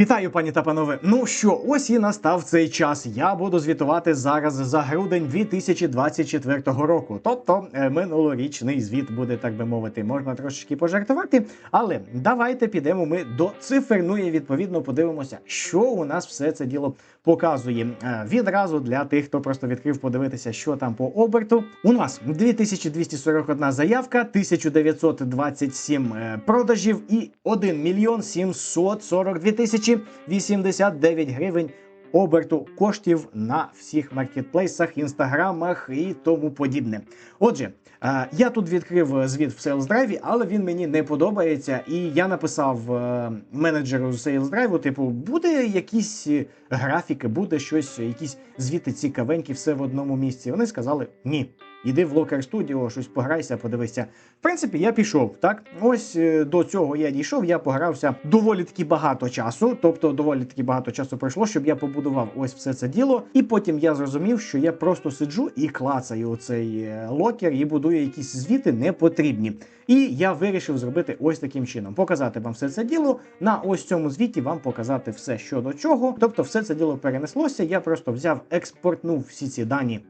Вітаю, пані та панове. Ну що, ось і настав цей час. Я буду звітувати зараз за грудень 2024 року. Тобто е, минулорічний звіт буде, так би мовити, можна трошечки пожартувати. Але давайте підемо ми до цифр. Ну і відповідно подивимося, що у нас все це діло показує. Е, Відразу для тих, хто просто відкрив подивитися, що там по оберту. У нас 2241 заявка, 1927 е, продажів і 1 мільйон 742 тисячі 89 гривень оберту коштів на всіх маркетплейсах, інстаграмах і тому подібне. Отже, е, я тут відкрив звіт в Drive, але він мені не подобається. І я написав е, менеджеру з Drive, типу, буде якісь е, графіки, буде щось, якісь звіти цікавенькі, все в одному місці. Вони сказали ні. Іди в Locker Studio, щось пограйся, подивися. В принципі, я пішов. Так, ось е, до цього я дійшов. Я погрався доволі таки багато часу. Тобто, доволі таки багато часу пройшло, щоб я побудував ось все це діло. І потім я зрозумів, що я просто сиджу і клацаю оцей е, локер і будую якісь звіти непотрібні. І я вирішив зробити ось таким чином: показати вам все це діло. На ось цьому звіті вам показати все, що до чого. Тобто, все це діло перенеслося. Я просто взяв, експортнув всі ці дані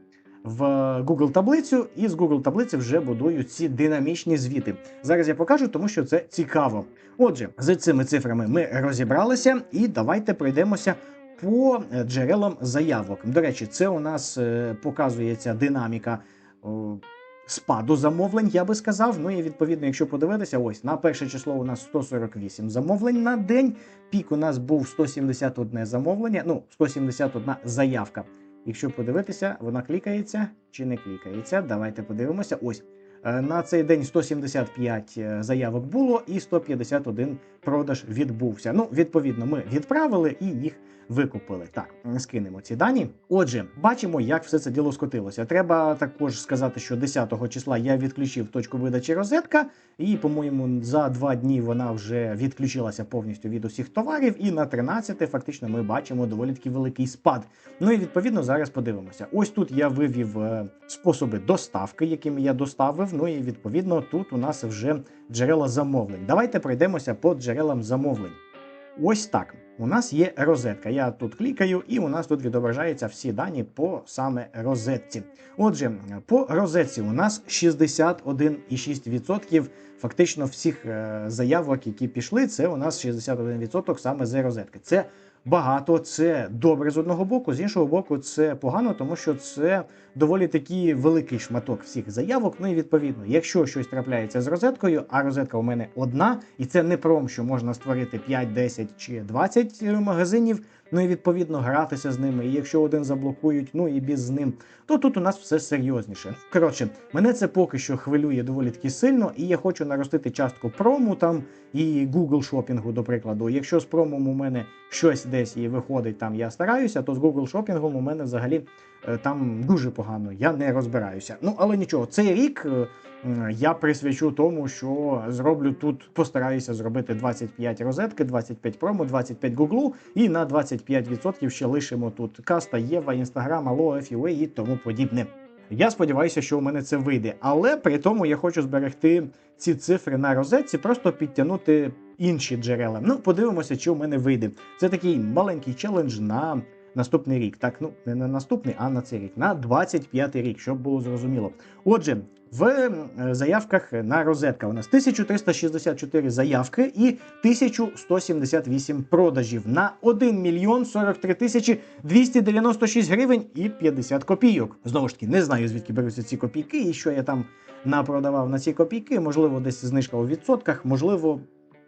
в Google таблицю, і з Google таблиці вже будую ці динамічні звіти. Зараз я покажу, тому що це цікаво. Отже, з цими цифрами ми розібралися, і давайте пройдемося. По е, джерелам заявок. До речі, це у нас е, показується динаміка о, спаду замовлень, я би сказав. Ну і відповідно, якщо подивитися, ось на перше число у нас 148 замовлень на день. Пік у нас був 171 замовлення, ну 171 заявка. Якщо подивитися, вона клікається чи не клікається. Давайте подивимося. Ось на цей день 175 е, заявок було і 151 продаж відбувся. Ну, відповідно, ми відправили і їх викупили. Так, скинемо ці дані. Отже, бачимо, як все це діло скотилося. Треба також сказати, що 10 числа я відключив точку видачі розетка, і, по-моєму, за два дні вона вже відключилася повністю від усіх товарів. І на 13 фактично ми бачимо доволі таки великий спад. Ну і відповідно зараз подивимося. Ось тут я вивів е, способи доставки, якими я доставив. Ну і відповідно тут у нас вже джерела замовлень. Давайте пройдемося по джерелам замовлень. Ось так. У нас є розетка. Я тут клікаю, і у нас тут відображаються всі дані по саме розетці. Отже, по розетці у нас 61,6% фактично всіх е, заявок, які пішли, це у нас 61% саме з розетки. Це багато, це добре з одного боку, з іншого боку, це погано, тому що це доволі такий великий шматок всіх заявок. Ну і відповідно, якщо щось трапляється з розеткою, а розетка у мене одна, і це не пром, що можна створити 5, 10 чи 20 магазинів. Ну і відповідно гратися з ними. І якщо один заблокують, ну і біз з ним, то тут у нас все серйозніше. Коротше, мене це поки що хвилює доволі таки сильно, і я хочу наростити частку прому там і Google шопінгу, до прикладу. Якщо з промом у мене щось десь і виходить там, я стараюся, то з Google шопінгом у мене взагалі там дуже погано. Я не розбираюся. Ну але нічого, цей рік. е, Я присвячу тому, що зроблю тут, постараюся зробити 25 розетки, 25 промо, 25 гуглу, і на 25% ще лишимо тут Каста, Єва, Інстаграм, Алло, FUA і тому подібне. Я сподіваюся, що у мене це вийде, але при тому я хочу зберегти ці цифри на розетці, просто підтягнути інші джерела. Ну, подивимося, чи у мене вийде. Це такий маленький челендж на наступний рік. Так, ну не на наступний, а на цей рік, на 25 рік, щоб було зрозуміло. Отже, в е, заявках на розетка у нас 1364 заявки і 1178 продажів на 1 мільйон 43 тисячі 296 гривень і 50 копійок. Знову ж таки, не знаю звідки беруться ці копійки, і що я там напродавав на ці копійки. Можливо, десь знижка у відсотках, можливо.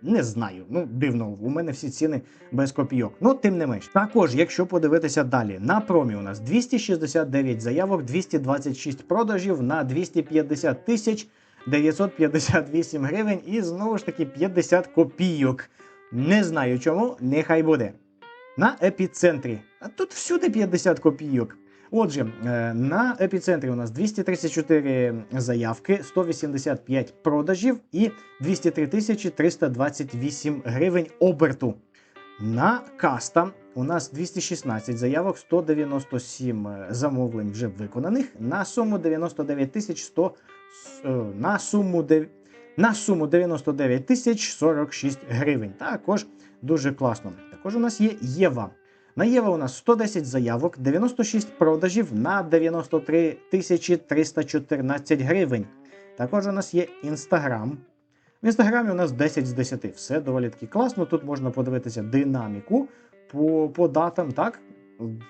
Не знаю, ну дивно, у мене всі ціни без копійок. Ну, тим не менш. Також, якщо подивитися далі, на промі у нас 269 заявок, 226 продажів на 250 тисяч 958 гривень і знову ж таки 50 копійок. Не знаю чому, нехай буде. На епіцентрі. А тут всюди 50 копійок. Отже, е, на епіцентрі у нас 234 заявки, 185 продажів і 203 тисячі 328 гривень оберту. На каста у нас 216 заявок, 197 замовлень вже виконаних. На суму 99 тисяч 100, е, на суму дев- на суму 99 тисяч 46 гривень. Також дуже класно. Також у нас є Єва. На Єва у нас 110 заявок, 96 продажів на 93 314 гривень. Також у нас є Інстаграм. В інстаграмі у нас 10 з 10. Все доволі таки класно. Тут можна подивитися динаміку по, по датам, так?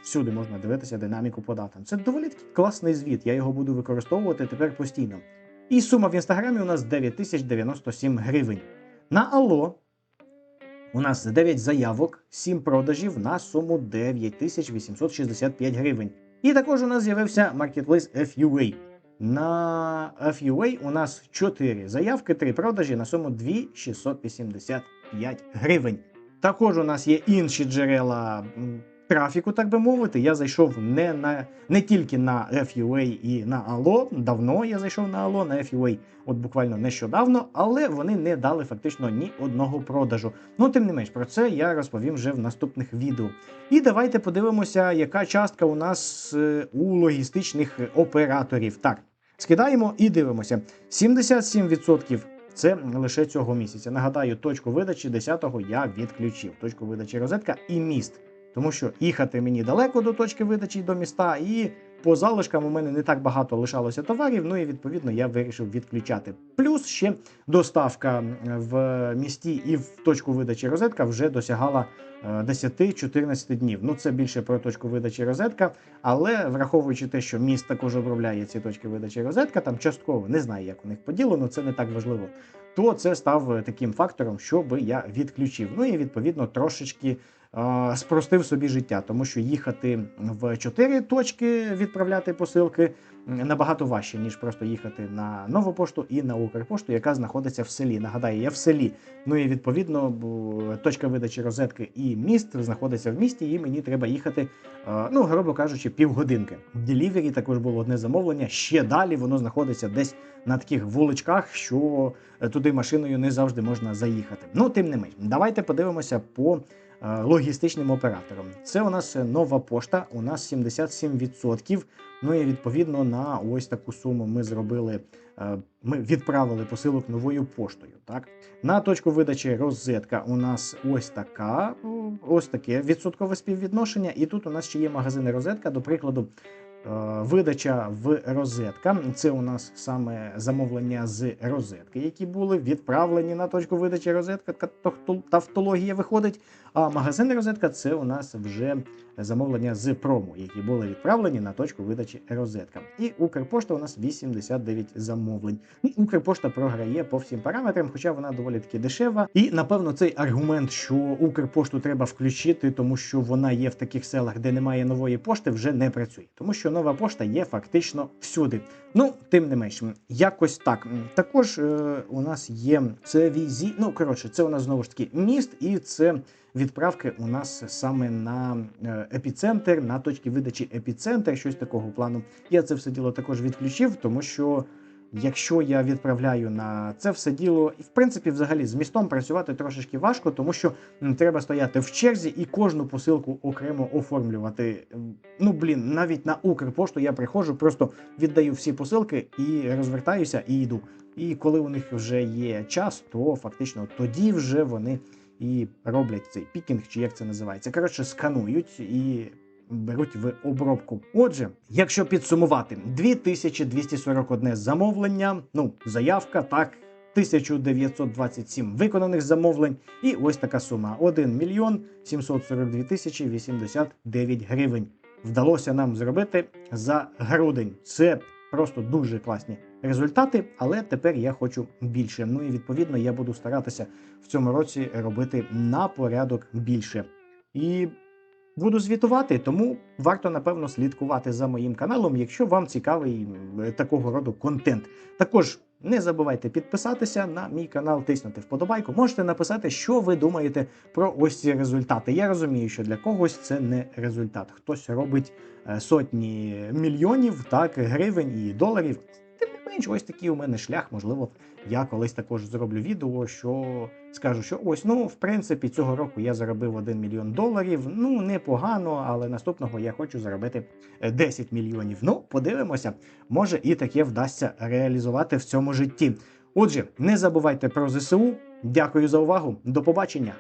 Всюди можна дивитися динаміку по датам. Це доволі таки класний звіт. Я його буду використовувати тепер постійно. І сума в інстаграмі у нас 9097 гривень. На Алло у нас 9 заявок, 7 продажів на суму 9865 гривень. І також у нас з'явився маркетплейс FUA. На FUA у нас 4 заявки, 3 продажі на суму 2685 гривень. Також у нас є інші джерела трафіку, так би мовити. Я зайшов не на не тільки на FUA і на Allo. Давно я зайшов на Allo, на FUA, от буквально нещодавно, але вони не дали фактично ні одного продажу. Ну, тим не менш, про це я розповім вже в наступних відео. І давайте подивимося, яка частка у нас е, у логістичних операторів. Так, скидаємо і дивимося. 77% це лише цього місяця. Нагадаю, точку видачі 10-го я відключив. Точку видачі розетка і міст. Тому що їхати мені далеко до точки видачі до міста, і по залишкам у мене не так багато лишалося товарів. Ну і відповідно я вирішив відключати. Плюс ще доставка в місті і в точку видачі розетка вже досягала е, 10-14 днів. Ну це більше про точку видачі розетка, але враховуючи те, що міст також обробляє ці точки видачі розетка, там частково не знаю, як у них поділено, це не так важливо. То це став е, таким фактором, щоб я відключив. Ну і відповідно трошечки е, спростив собі життя, тому що їхати в 4 точки відправляти посилки набагато важче, ніж просто їхати на нову пошту і на Укрпошту, яка знаходиться в селі. Нагадаю, я в селі. Ну і відповідно точка видачі розетки і міст знаходиться в місті, і мені треба їхати, е, ну грубо кажучи, півгодинки. Delivery також було одне замовлення. Ще далі воно знаходиться десь на таких вуличках, що е, туди машиною не завжди можна заїхати. Ну, тим не менш, давайте подивимося по е, логістичним оператором. Це у нас е, нова пошта, у нас 77%. Ну і відповідно на ось таку суму ми зробили. е, Ми відправили посилок новою поштою. Так на точку видачі розетка у нас ось така, ось таке відсоткове співвідношення. І тут у нас ще є магазини розетка, до прикладу. Е, Видача в розетка. Це у нас саме замовлення з розетки, які були відправлені на точку видачі розетка. Та- та- Тавтологія виходить. А магазин розетка це у нас вже замовлення з промо, які були відправлені на точку видачі розетка. І Укрпошта у нас 89 замовлень. Ну, Укрпошта програє по всім параметрам, хоча вона доволі таки дешева. І напевно цей аргумент, що Укрпошту треба включити, тому що вона є в таких селах, де немає нової пошти, вже не працює, тому що нова пошта є фактично всюди. Ну, тим не менш, якось так. Також е, у нас є це візі. Ну коротше, це у нас знову ж таки міст, і це відправки у нас саме на е, епіцентр, на точки видачі епіцентр, щось такого плану. Я це все діло також відключив, тому що. Якщо я відправляю на це все діло, і в принципі, взагалі з містом працювати трошечки важко, тому що треба стояти в черзі і кожну посилку окремо оформлювати. Ну блін, навіть на Укрпошту я приходжу, просто віддаю всі посилки і розвертаюся і йду. І коли у них вже є час, то фактично тоді вже вони і роблять цей пікінг, чи як це називається. Коротше, сканують і беруть в обробку. Отже, якщо підсумувати, 2241 замовлення, ну, заявка, так. 1927 виконаних замовлень, і ось така сума: 1 мільйон 742 тисячі 89 гривень. Вдалося нам зробити за грудень. Це просто дуже класні результати, але тепер я хочу більше. Ну і відповідно я буду старатися в цьому році робити на порядок більше. І буду звітувати, тому варто напевно слідкувати за моїм каналом, якщо вам цікавий е, такого роду контент. Також не забувайте підписатися на мій канал, тиснути вподобайку. Можете написати, що ви думаєте про ось ці результати. Я розумію, що для когось це не результат. Хтось робить е, сотні мільйонів, так, гривень і доларів. Тим не менш, ось такий у мене шлях. Можливо, я колись також зроблю відео, що скажу, що ось, ну, в принципі, цього року я заробив 1 мільйон доларів. Ну, непогано, але наступного я хочу заробити е, 10 мільйонів. Ну, подивимося, може і таке вдасться реалізувати в цьому житті. Отже, не забувайте про ЗСУ. Дякую за увагу. До побачення.